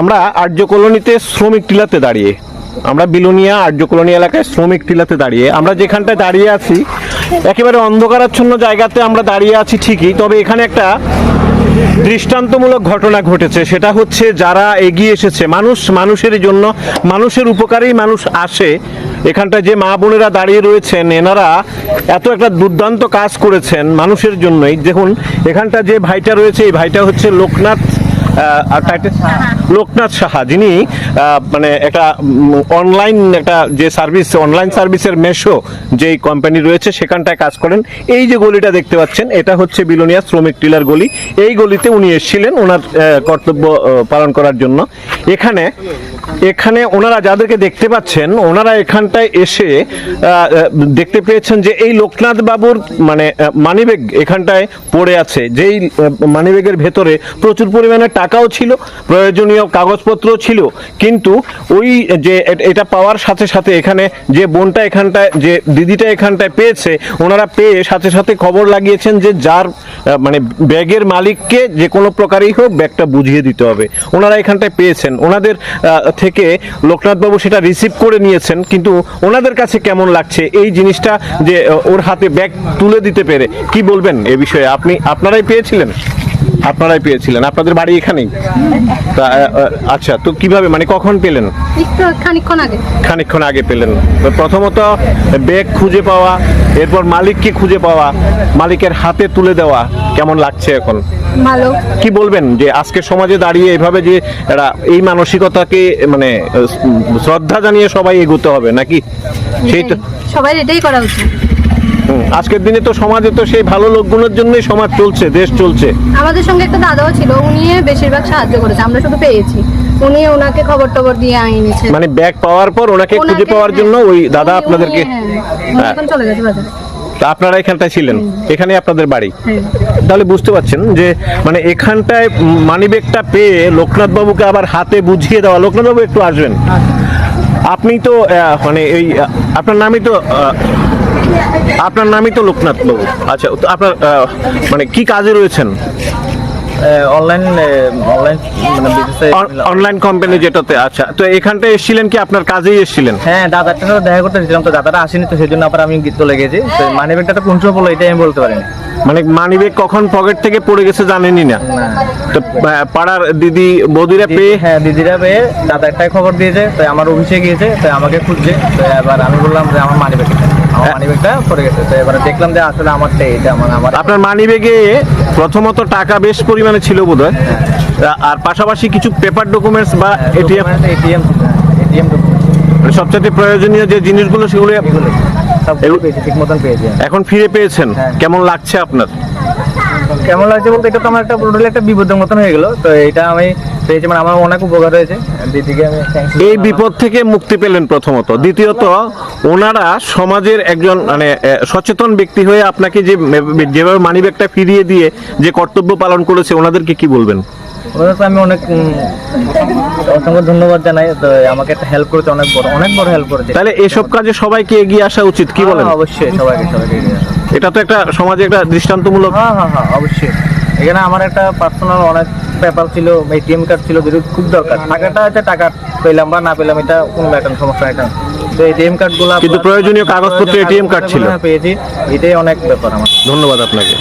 আমরা আর্য কলোনিতে শ্রমিক টিলাতে দাঁড়িয়ে, আমরা বিলোনিয়া আর্য কলোনি এলাকায় শ্রমিক টিলাতে দাঁড়িয়ে, আমরা যেখানটায় দাঁড়িয়ে আছি, একেবারে অন্ধকারাচ্ছন্ন জায়গাতে আমরা দাঁড়িয়ে আছি ঠিকই, তবে এখানে একটা দৃষ্টান্তমূলক ঘটনা ঘটেছে, সেটা হচ্ছে যারা এগিয়ে এসেছে, মানুষ মানুষের জন্য, মানুষের উপকারেই মানুষ আসে, এখানটায় যে মা বোনেরা দাঁড়িয়ে রয়েছেন, এনারা এত একটা দুর্দান্ত কাজ করেছেন মানুষের জন্যই, দেখুন, এখানটা যে ভাইটা রয়েছে, এই ভাইটা হচ্ছে লোকনাথ আর টাইটেল লোকনাথ সাহা, যিনি মানে একটা অনলাইন একটা যে সার্ভিস অনলাইন সার্ভিসের মেশো যে কোম্পানি রয়েছে, সেখানটায় কাজ করেন। এই যে গলিটা দেখতে পাচ্ছেন, এটা হচ্ছে বিলোনিয়া শ্রমিক টিলার গলি। এই গলিতে উনি এসেছিলেন ওনার কর্তব্য পালন করার জন্য। এখানে এখানে ওনারা যাদেরকে দেখতে পাচ্ছেন, ওনারা এখানটায় এসে দেখতে পেয়েছেন যে এই লোকনাথ বাবুর মানে মানিব্যাগ এখানটায় পড়ে আছে। যেই মানিব্যাগের ভেতরে প্রচুর পরিমাণে টাকাও ছিল, প্রয়োজনীয় কাগজপত্র ছিল। কিন্তু ওই যে এটা পাওয়ার সাথে সাথে এখানে যে বোনটা এখানটায়, যে দিদিটা এখানটায় পেয়েছে, ওনারা পেয়ে সাথে সাথে খবর লাগিয়েছেন যে যার মানে ব্যাগের মালিককে যে কোনো প্রকারেই হোক ব্যাগটা বুঝিয়ে দিতে হবে। ওনারা এখানটায় পেয়েছেন। ওনাদের থেকে লোকনাথবাবু সেটা রিসিভ করে নিয়েছেন, কিন্তু ওনাদের কাছে কেমন লাগছে? এই জিনিসটা যে ওর হাতে ব্যাগ তুলে দিতে পেরে, কি বলবেন এ বিষয়ে? আপনি, আপনারাই পেয়েছিলেন? আপনারাই পেয়েছিলেন। আপনাদের বাড়ি এখানেই? তা আচ্ছা তো কীভাবে মানে কখন পেলেন? খানিকক্ষণ আগে। খানিকক্ষণ আগে পেলেন। তো প্রথমত ব্যাগ খুঁজে পাওয়া এরপর মালিককে খুঁজে পাওয়া মালিকের হাতে তুলে দেওয়া কেমন লাগছে এখন? ভালো। কি বলবেন যে আজকে সমাজে দাঁড়িয়ে এভাবে যে এরা এই মানসিকতাকে মানে শ্রদ্ধা জানিয়ে সবাই এগোতে হবে নাকি? সেইটা সবাই এটাই করা উচিত। আজকের দিনে তো সমাজে তো সেই ভালো লোকগুলোর জন্যই সমাজ চলছে দেশ চলছে। আমাদের সঙ্গে একটা দাদাও ছিল উনি বেশিরভাগ সাহায্য করেছে আমরা শুধু পেয়েছি। উনি ওনাকে খবর টবর দিয়ে আনিয়েছে মানে ব্যাগ পাওয়ার পর ওনাকে খুঁজে পাওয়ার জন্য ওই দাদা আপনাদেরকে হ্যাঁ, এখন চলে গেছে বাজারে। তা আপনারা এখানটায় ছিলেন এখানে আপনাদের বাড়ি। হ্যাঁ। তাহলে বুঝতে পারছেন যে মানে এখানটায় মানিব্যাগটা পেয়ে লোকনাথ বাবুকে আবার হাতে বুঝিয়ে দেওয়া লোকনাথ বাবু একটু আসবেন। আপনি তো মানে এই আপনার নামই তো আপনার নামই তো লোকনাথ বাবু আচ্ছা আপনার মানে কি কাজে রয়েছেন? অনলাইন অনলাইন মানে অনলাইন কোম্পানি যেটাতে আচ্ছা। তো এখানটায় এসেছিলেন কি? আপনার কাজেই এসেছিলেন? হ্যাঁ দাদার সাথে দেখা করতে তো দাদাটা আসেনি তো সেই জন্য আবার আমি চলে গেছি। তো মানি ব্যাগটা তো কোন সময় পড়ল এটাই আমি বলতে পারিনি। মানে মানিব্যাগ কখন পকেট থেকে পড়ে গেছে জানেনই না? তো পাড়ার দিদি বৌদিরা পেয়ে? হ্যাঁ দিদিরা পেয়ে দাদা একটাই খবর দিয়েছে তো আমার অফিসে গিয়েছে তো আমাকে খুঁজছে। তো এবার আমি বললাম যে আমার মানি ব্যাগটা আমার মানি ব্যাগটা পড়ে গেছে। তো এবার দেখলাম যে আসলে আমারটা এটা মানে আমার আপনার মানিব্যাগে প্রথমত টাকা বেশ পরিমাণে ছিল বোধহয়। আর পাশাপাশি কিছু পেপার ডকুমেন্টস বা এটিএম এটিএম এটিএম সবচেয়ে প্রয়োজনীয় যে জিনিসগুলো সেগুলো ঠিক মতন পেয়েছি এখন ফিরে পেয়েছেন? হ্যাঁ। কেমন লাগছে আপনার? কেমন লাগছে বলতে এটা তো আমার একটা টোটালি একটা বিপদের মতন হয়ে গেল। তো এটা আমি পেয়েছি মানে আমার অনেক উপকার হয়েছে দিদিকে আমি এই বিপদ থেকে মুক্তি পেলেন প্রথমত। দ্বিতীয়ত ওনারা সমাজের একজন মানে সচেতন ব্যক্তি হয়ে আপনাকে যে যেভাবে মানিব্যাগটা ফিরিয়ে দিয়ে যে কর্তব্য পালন করেছে ওনাদেরকে কি বলবেন? ওদেরকে আমি অনেক অসংখ্য ধন্যবাদ জানাই। তো আমাকে একটা হেল্প করেছে অনেক বড় অনেক বড় হেল্প করেছে। তাহলে এসব কাজে সবাইকে এগিয়ে আসা উচিত কি বলেন? হ্যাঁ, অবশ্যই সবাইকে সবাইকে এটা তো একটা সমাজে একটা দৃষ্টান্তমূলক হ্যাঁ হ্যাঁ হ্যাঁ অবশ্যই। এখানে আমার একটা পার্সোনাল অনেক পেপার ছিল এটিএম কার্ড ছিল যেটা খুব দরকার। টাকাটা আছে টাকা পেলাম বা না পেলাম এটা কোনো ম্যাটার সমস্যা এটা তো এটিএম কার্ডগুলো কিন্তু প্রয়োজনীয় কাগজপত্র এটিএম কার্ড ছিল। পেয়েছি। এটাই অনেক ব্যাপার আমার। ধন্যবাদ আপনাকে।